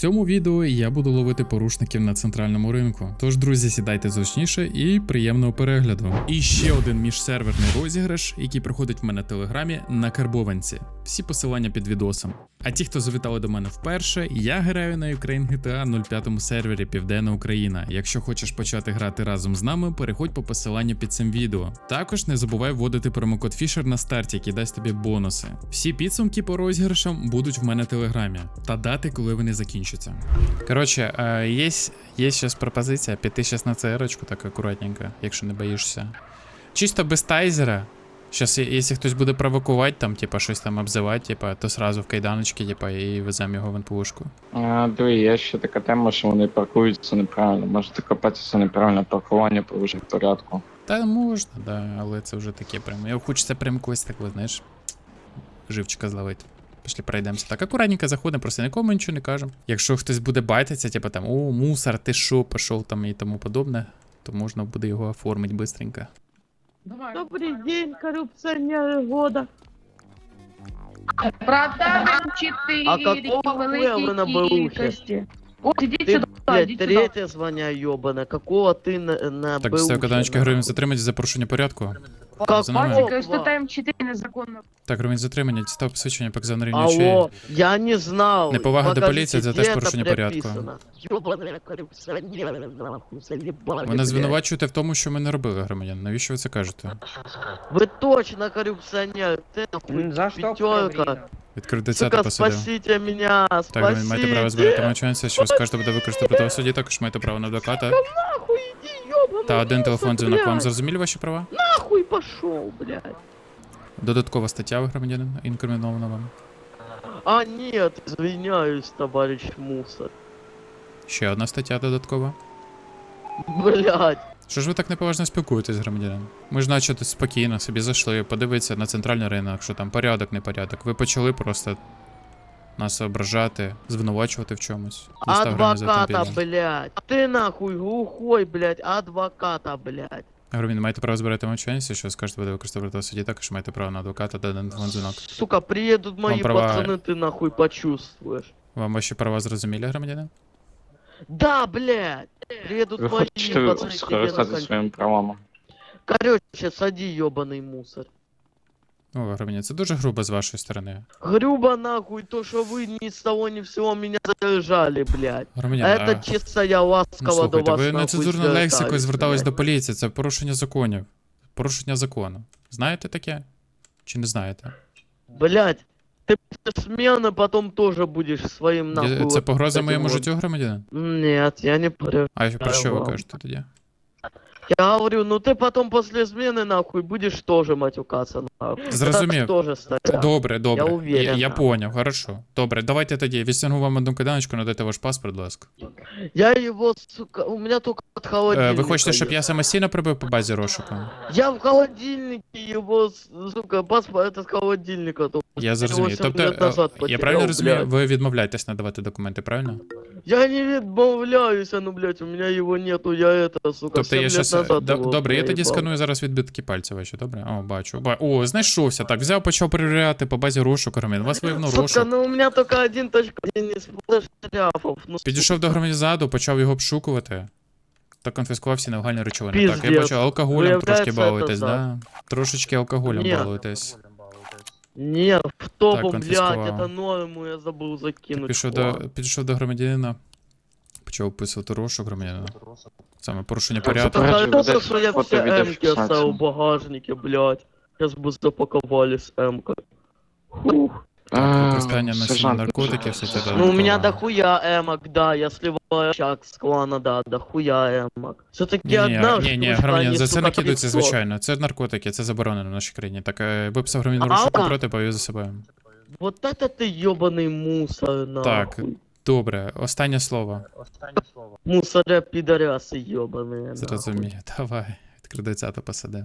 цьому відео я буду ловити порушників на центральному ринку. Тож, друзі, сідайте зручніше і приємного перегляду. І ще один міжсерверний розіграш, який проходить в мене в телеграмі на карбованці. Всі посилання під відосом. А ті, хто завітали до мене вперше, я граю на Ukraine GTA 05 сервері Південна Україна. Якщо хочеш почати грати разом з нами, переходь по посиланню під цим відео. Також не забувай вводити промокод Fisher на старті, який дасть тобі бонуси. Всі підсумки по розіграшам будуть в мене в телеграмі та дати, коли вони закінчаться. Коротше, е, є, є зараз пропозиція піти зараз на ЦРочку так акуратненько, якщо не боїшся. Чисто без тайзера. Щас, я- якщо хтось буде провокувати, там, типа, щось там обзивати, типа, то сразу в кайданочки, типа, і веземо його в НПУшку. А, диви, є ще така тема, що вони паркуються неправильно. Може докопатися неправильне паркування по вже порядку. Та можна, да, але це вже таке прям. Я хочеться прям когось такого, знаєш, живчика зловити. Пішли пройдемося. Так, акуратненько заходимо, просто нікому нічого не кажемо. Якщо хтось буде байтитися, типу там, о, мусор, ти що, пішов там і тому подобне, то можна буде його оформити бистренько. Добрый день, коррупционеры года. Продам 4 А какого хуя вы на БУшке? кількості. От, ідіть Ты, сюди, блядь, ідіть сюди. третье звание ёбана. Какого ты на, на Так, БУшке, стою каданочки нахуй? гривень затримають за порушення порядку. Какого? За нами. Паціка, що там 4 незаконно. Так, гривень затримання, дістав посвідчення по на рівні очей. Алло, я не знал. Неповага до Покажите, поліції, це где теж это порушення порядку. прописано? Ёбаная коррупционеры, нахуй, заебали, Ви нас блядь. звинувачуєте в тому, що ми не робили, громадян. Навіщо ви це кажете? Вы точно коррупционер. Ты нахуй За что пятерка. Відкрив 10 Сука, посадив. спасите меня, Так, ви маєте право спасите. збирати мовчанця, що ви скажете буде використати проти вас в суді, також маєте право на адвоката. Нахуй иди, та один телефон дзвінок. Вам зрозуміли ваші права? Нахуй пошел, блядь. Додаткова стаття ви громадянин інкримінована вам. А нет, извиняюсь, товарищ мусор. Ще одна стаття додаткова. Блядь. Що ж ви так неповажно спілкуєтесь, громадянин? Ми ж наче тут спокійно собі зайшли, подивитися на центральний ринок, що там порядок, непорядок. Ви почали просто нас ображати, звинувачувати в чомусь. Дістав гривень за Адвоката, автомобіль. блядь. Ты нахуй глухой, блядь, адвоката, блядь. Громадянин, маєте право збирати мовчання, що скажете буде використати проти вас в суді, також маєте право на адвоката та на телефон дзвінок. Сука, приедут мои права- пацаны, ты нахуй почувствуешь. Вам ваші права зрозумілі, громадянин? Да, блядь. Приедут Ви мои хочете пацаны, тебе скористатися на своїми правами. Короче, сади, ёбаный мусор. О, громадянин, це дуже грубо з вашої сторони. Грубо нахуй то, что вы ни с того ни с сего меня задержали, блядь. А Громадянин, это чисто я ласково Ну, до слухайте, вас ви нахуй нецензурною лексикою звертаюсь, звертались блядь. до поліції, це порушення законів. Порушення закону. Знаєте таке? Чи не знаєте? Блять, ты после смены потом тоже будешь своим нахуй. Я- Це вот погроза этим моєму вот- життю, громадянин? Нет, я не про... А про що ви вам. кажете тоді? Я говорю, ну ты потом после смены нахуй будешь тоже матюкаться нахуй. Зрозумів. Так тоже стоять. Добре, добре. Я уверен, я, я да. поняв, хорошо. Добре, давайте тоді. Відстягну вам одну киданочку, надайте ваш паспорт, будь ласка. Я его, сука, у меня только от Е, холодильника. ви хочете, щоб есть. я самостійно прибив по базі розшуку? Я в холодильнике его, сука, паспорт это с холодильника. только. Я зрозумів. Тобто, назад е, я правильно розумію, ви відмовляєтесь надавати документи, правильно? Я не відмовляюсь, ну, блядь, у меня его нету, я это, сука, Тобто семь я лет щас. назад Д- его Добре, я тоді сканую зараз відбитки пальців ваші, добре? О, бачу. Ба- О, знайшовся. Так, взяв, почав перевіряти по базі розшуку, громадян. Вас виявно Сука, розшук. ну у меня только один точка один из шляпов. Ну, Підійшов до громадянзаду, почав його обшукувати. Та конфіскував всі нелегальні речовини. Так, я Піздець. бачу, алкоголем Виявляється, трошки це балуєтесь, так. да? Трошечки алкоголем Ні. балуєтесь. Не, в топу, Так, блядь, конфисковал. это норму я забыл закинуть. Пішов до, підійшов до громадянина, почав описувати розшук громадянина. Саме порушення Так, порядку. Сука, Покажи, хорошо, вот что я фото все видео эмки фиксацию. оставил в багажнике, блядь. Сейчас бы запаковали с эмкой. Фух. А, Використання носіння сержант, наркотиків, все це Ну у меня додатково. дохуя эмок, да, я сливаю чак с клана, да, дохуя эмок. Все-таки Ні, одна ні, ні, ні, штучка, громадян, они, за це сука, накидується 500. звичайно. Це наркотики, це заборонено в нашій країні. Так, е, виписав громадянину А, розшуку а. проти, повів за собою. Вот это ты ебаный мусор, нахуй. Так. Добре, останнє слово. Мусоря пидорасы ебаные, нахуй. Зрозумію. Давай. Відкрий 20 посади.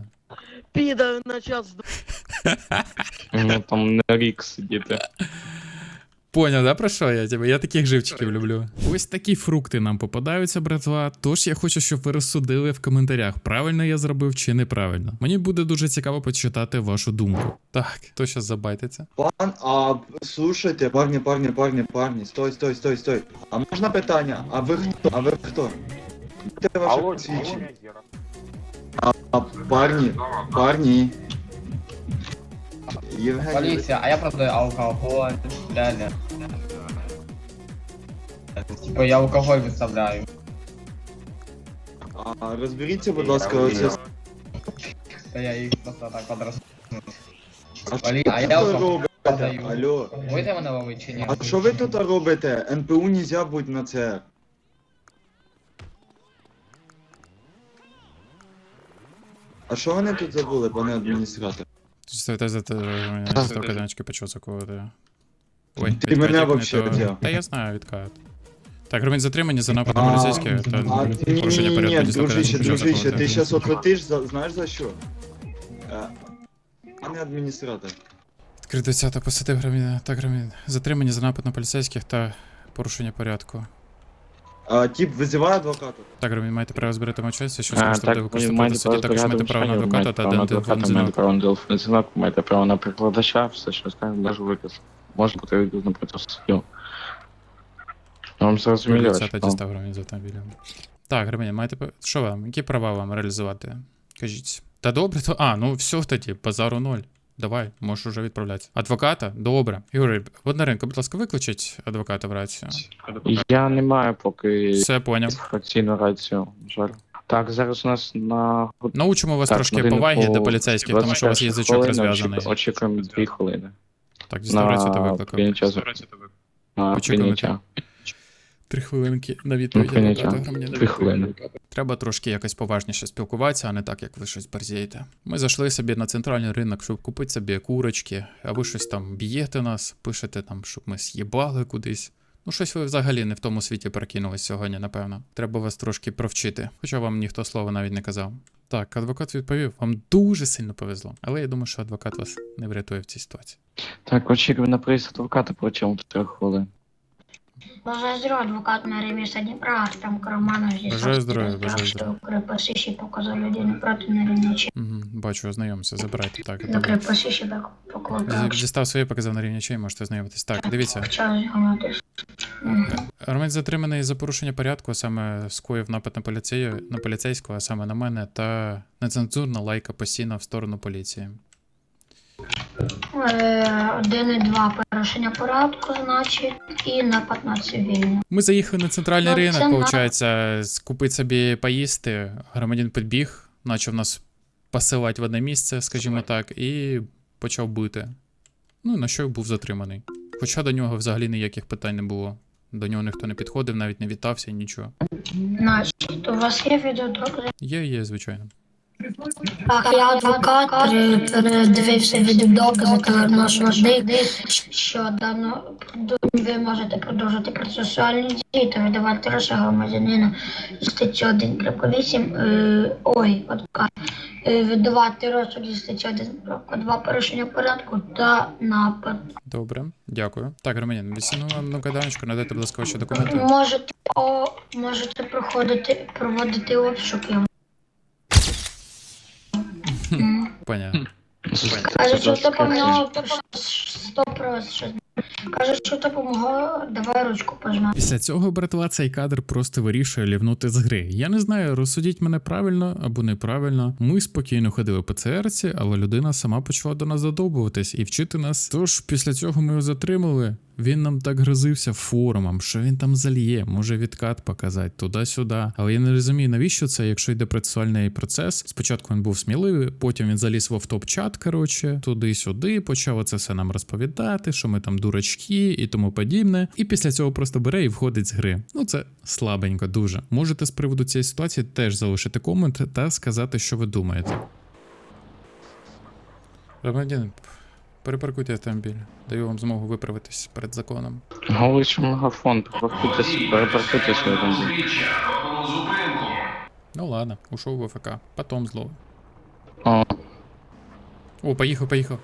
Пидор на час Мені там на рік сидіти. Поняв, да, про що я тебе? Я таких живчиків люблю. Ось такі фрукти нам попадаються, братва. Тож я хочу, щоб ви розсудили в коментарях, правильно я зробив чи неправильно. Мені буде дуже цікаво почитати вашу думку. Так, хто зараз забайтиться? Пан, а слушайте, парні, парні, парні, парні, стой, стой, стой, стой. А можна питання? А ви хто? А ви хто? Де ваше посвідчення? А, а парні, парні. Євгеній, Полиция, а я продаю алкоголь, реально. Типа я алкоголь выставляю. а розберіться, будь ласка, оце. Да я их просто так подрос. А що а ви я тут робите? продаю. Алло. Будете мене ловити чи ні? А що ви тут робите? НПУ нельзя бути на це. А що вони тут забули, пане адміністратор? Стойте за те, каданчики почав закувати. Ой, Ти відкат, мене вообще то. взяв. Та я знаю, відкат. Так, громадян затримані за напад на поліцейське та порушення ні, порядку дружище, дружище, ти зараз за, знаєш за що? Е, Пане адміністратор. Відкрито 10 посадив громадян. Так, громадян. Затримані за напад на поліцейських та порушення порядку. А, тип визиває адвоката. Так, громадян, маєте право збирати мовчанство, що так, ви використати проти судді, також маєте право на адвоката та адвоката адвоката, право на телефонний дзвінок, маєте право на прикладача, все, що скажемо, навіть виказ. Може бути відповідно проти суддю. Вам зрозуміло, Це що? дістав громадян з автомобілем. Так, громадян, маєте пе- що вам? Які права вам реалізувати? Кажіть. Та добре, то. А, ну все тоді, базару ноль. Давай, можеш уже відправляти. Адвоката? Добре. Ігор, Воднаренко, будь ласка, викличіть адвоката в рацію. Я не маю поки Все, поняв. фракційну рацію, жаль. Так, зараз у нас на Научимо вас Так, трошки годиннику поваги до поліцейських, тому що у вас 21 язичок хвилина, розв'язаний. очі- Очікуємо дві хвилини. Так, діставрацію та На викликав. прийняття за- На Очікуємо. прийняття. Три хвилинки на На відповідь прийняття. адвоката громадянина. Дві хвилини. Треба трошки якось поважніше спілкуватися, а не так, як ви щось борзієте. Ми зайшли собі на центральний ринок, щоб купити собі курочки, а ви щось там б'єте нас, пишете там, щоб ми з'їбали кудись. Ну, щось ви взагалі не в тому світі прокинулись сьогодні, напевно. Треба вас трошки провчити, хоча вам ніхто слова навіть не казав. Так, адвокат відповів, вам дуже сильно повезло, але я думаю, що адвокат вас не врятує в цій ситуації. Так, очікуємо на приїзд адвоката протягом трьох хвилин. Бажаю здоров'я, адвокат на реміса Дніпра, Артем Караманов зі Бажаю здоров'я, бажаю здоров'я. Крепосищі показав людину проти нарівнячі. Угу, бачу, ознайомся, забирайте. Так, добре. крепосищі так покликав. Дістав своє, показав на рівні можете знайомитись. Так, дивіться. Армен затриманий за порушення порядку, саме скоїв напад на поліцею, на поліцейського, а саме на мене, та нецензурна лайка постійно в сторону поліції. Е, Один і два порушення порядку, значить, і напад на цивільну. Ми заїхали на центральний Ну, ринок, це на- виходить, купити собі поїсти. Громадян підбіг, почав нас посилати в одне місце, скажімо так, і почав бити. Ну, на що був затриманий. Хоча до нього взагалі ніяких питань не було. До нього ніхто не підходив, навіть не вітався, нічого. Значить, у вас є відеодокази? Є, є, звичайно. Так, я адвокат, пере- передивився відеодокази та наш вождик, що дано ви можете продовжити процесуальні дії та видавати гроші громадянина зі статті 1.8, е, ой, адвокат, е, видавати розсуд зі статті 1.2 порушення порядку та напад. Добре, дякую. Так, громадян, відсіну вам на кайданочку, надайте, будь ласка, ваші документи. Можете, о, можете проходити, проводити обшуки. М. Понятно. Каже, що допомогло, сто щось. Каже, що допомогло, давай ручку пожмемо. Після цього, братва, цей кадр просто вирішує лівнути з гри. Я не знаю, розсудіть мене правильно або неправильно. Ми спокійно ходили по ЦРці, але людина сама почала до нас задовбуватись і вчити нас. Тож після цього ми його затримали. Він нам так грозився форумом, що він там зальє, може відкат показати туди-сюди. Але я не розумію, навіщо це, якщо йде процесуальний процес. Спочатку він був сміливий, потім він заліз в автоп-чат, коротше, туди-сюди, почав це все нам розповідати, що ми там дурачки і тому подібне. І після цього просто бере і входить з гри. Ну це слабенько, дуже. Можете з приводу цієї ситуації теж залишити комент та сказати, що ви думаєте. Громадянин, перепаркуйте автомобіль. Даю вам змогу виправитись перед законом. Голич мегафон, перепаркуйтесь, перепаркуйтесь. Ну ладно, ушов в АФК. Потом зловив. О, О, поїхав, поїхав.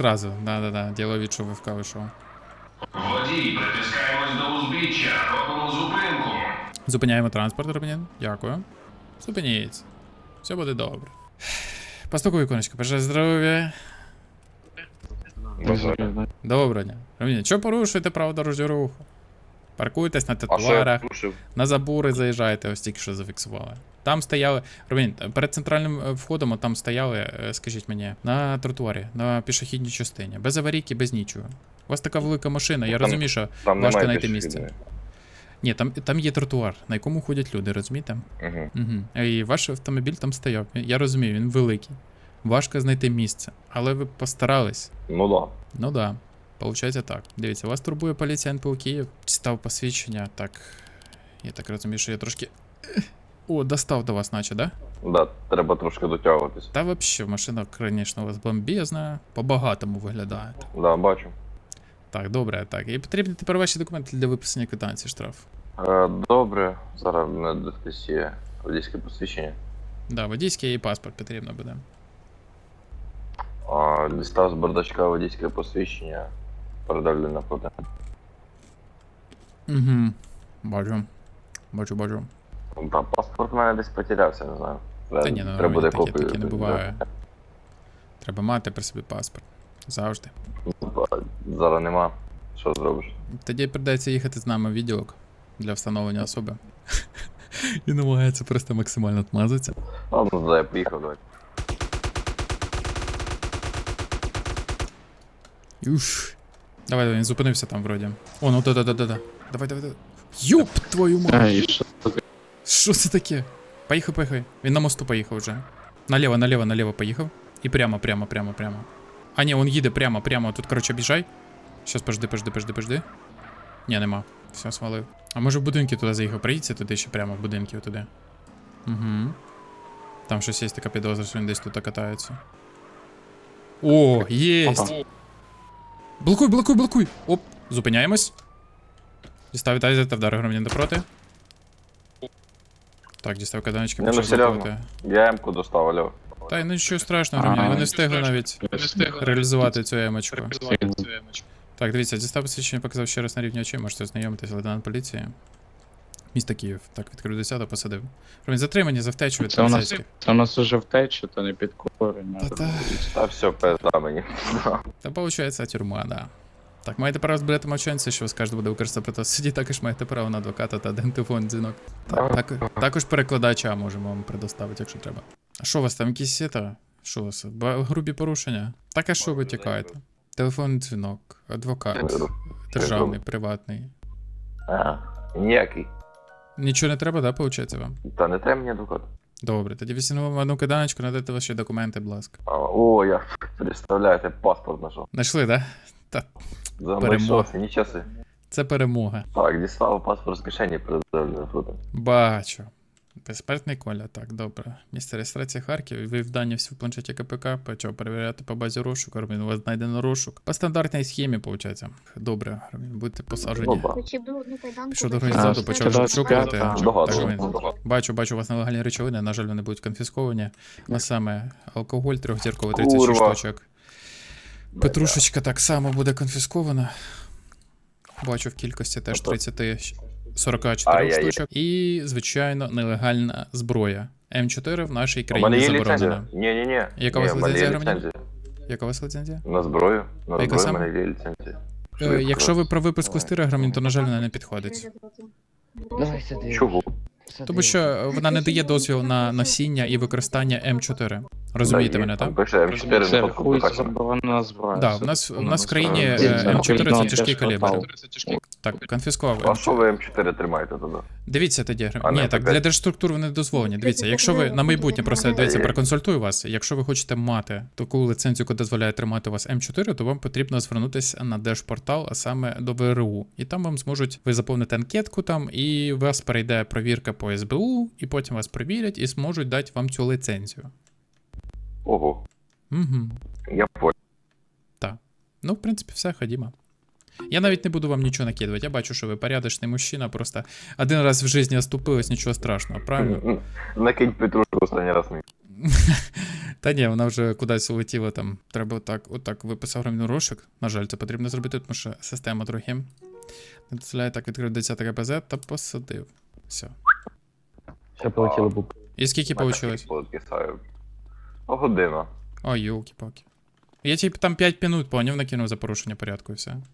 Сразу, да-да-да, ділові, що ви в каву. Водій, притискаємось до узбіччя, робимо зупинку. Зупиняємо транспорт, громадян. Дякую. Зупиніться. Все буде добре. Постукую віконечко, бажаю здоров'я. Доброго дня. Громадян, що порушуєте право дорожнього руху? Паркуйтесь на тротуарах, на забури заїжджаєте, ось тільки що зафіксували. Там стояли. Ромін, перед центральним е, входом там стояли, е, скажіть мені, на тротуарі, на пішохідній частині. Без аварійки, без нічого. У вас така велика машина, я Там- розумію, що Там важко знайти місце. Ні, там, там є тротуар, на якому ходять люди, розумієте? Мгм. Угу. І ваш автомобіль там стояв. Я розумію, він великий. Важко знайти місце. Але ви постарались. Ну да. Ну да. Получається так. Дивіться, вас турбує поліція НПУ Київ. Став посвідчення. Так. Я так розумію, що я трошки. О, достав до вас, наче, да? Да, треба трошки дотягуватись. Та вообще, машина, звісно, у вас бомбезна. По-багатому виглядає. Да, бачу. Так, добре, так. І потрібні тепер ваші документи для виписання квитанції штраф. Е, добре, зараз хтось є водійське посвідчення. Да, водійський і паспорт потрібно буде. А, дістав з бардачка водійське посвідчення. Передав на фото. Угу. Бачу. Бачу, бачу. Да, паспорт в мене десь потерявся, не знаю. Та ні, ну, треба буде таке, копію. таке не буває. Треба мати при собі паспорт. Завжди. Зараз нема. Що зробиш? Тоді придеться їхати з нами в відділок для встановлення особи. І намагається просто максимально отмазатися. А, ну да, я поїхав, давай. Уш. Давай, давай, він зупинився там вроді. О, ну да-да-да-да. Давай, давай, давай. Йоп, твою мать. Що? Це таке? Поїхав, поїхав. Він на мосту поїхав вже. Наліво, наліво, наліво поїхав. І прямо, прямо, прямо, прямо. А ні, він їде прямо, прямо. Тут, коротше, біжай. Щас, пожди, пожди, пожди, пожди. Ні, нема. Все, свалив. А може в будинки туди заїхав? Приїдься туди ще прямо в будинки туди. Угу. Там щось є така підозра, що він десь тут катається. О, єсть! Блокуй, блокуй, блокуй! Оп, зупиняємось. Дістав вітаю та вдари громадян допроти. Так, дістав каданочки, Не, ну, почав серйозно. блокувати. Я М-ку достав, алло. Та й нічого страшного, громадян, ви не встигли навіть реалізувати цю емочку. Так, дивіться, дістав посвідчення, показав ще раз на рівні очей, можете ознайомитися, лейтенант поліції. Місто Київ. Так, відкрив 10 посадив. Громадян, затримані за втечу від Це у нас, поліцейських. це у нас уже втеча, то не підкорення. Та-та. Та все, пизда мені. Та получається тюрма, да. Так, маєте право збирати мовчанця, що ви скажете буде використати проти суді, також маєте право на адвоката та один телефон дзвінок. Так, так, також перекладача можемо вам предоставити, якщо треба. А що у вас там якісь сіта? Що у вас? Грубі порушення? Так а що ви тікаєте? Телефонний дзвінок, адвокат, державний, приватний. А, ніякий. Нічого не треба, да, виходить вам? Та не треба мені адвокат. Добре, тоді візьмемо одну киданочку, надайте ваші документи, будь ласка. А, О, я представляєте, паспорт знайшов. Знайшли, да? Та, Замайшовся, нічого си. це перемога. Так, дістав паспорт з кишені, передав фото. Бачу. Безпертний коля, так, добре. Місце реєстрації Харків, ви в дані всі в планшеті КПК, почав перевіряти по базі розшуку, Армін, у вас знайдено розшук. По стандартній схемі, виходить. Добре, Армін, будете Ну, посаджені. да. Пішов до А, організату, почав розшукувати. Так. Бачу, бачу, у вас нелегальні речовини, на жаль, вони будуть конфісковані. А саме алкоголь трьохзірковий 36 Курва. штучок. Петрушечка так само буде конфіскована. Бачу в кількості теж 30 44 штучок. І, звичайно, нелегальна зброя. М4 в нашій країні заборонена. Ні, ні, ні. Яка у вас ліцензія, громадян? Яка у вас ліцензія? На зброю. На зброю в мене є ліцензія. Е, якщо ви про випуску з тира, громадян, то, на жаль, вона не підходить. Чого? Тому що вона не дає дозвіл на носіння і використання М4. Розумієте мене, так? М4 Це фото. заборонена зброя. Да, в нас, в нас в країні е, Це М4 це тяжкий калібр. Так, конфіскував. А що ви М4 тримаєте тоді? Дивіться тоді, ні, так для держструктур вони дозволені. Дивіться, якщо ви на майбутнє просто дивіться, проконсультую вас. Якщо ви хочете мати таку ліцензію, яка дозволяє тримати у вас М4, то вам потрібно звернутися на держпортал, а саме до ВРУ. І там вам зможуть ви заповнити анкетку там, і у вас перейде провірка по СБУ, і потім вас провірять і зможуть дати вам цю ліцензію. Ого, Угу. я понял. Так. Ну, в принципі, все, ходімо. Я навіть не буду вам нічого накидувати. Я бачу, що ви порядочний мужчина, просто один раз в житті оступились, нічого страшного, правильно? Накинь Петрушку останній раз. мені. Та ні, вона вже кудись улетіла там. Треба отак, отак виписав громадянин розшук. На жаль, це потрібно зробити, тому що система трохи не дозволяє так відкрити 10 КПЗ та посадив. Все. Ще полетіли б. І скільки вийшло? Підкисаю. Година. Ой, йолки-палки. Я типу там 5 минут, поняв, накинув за порушення порядку і все.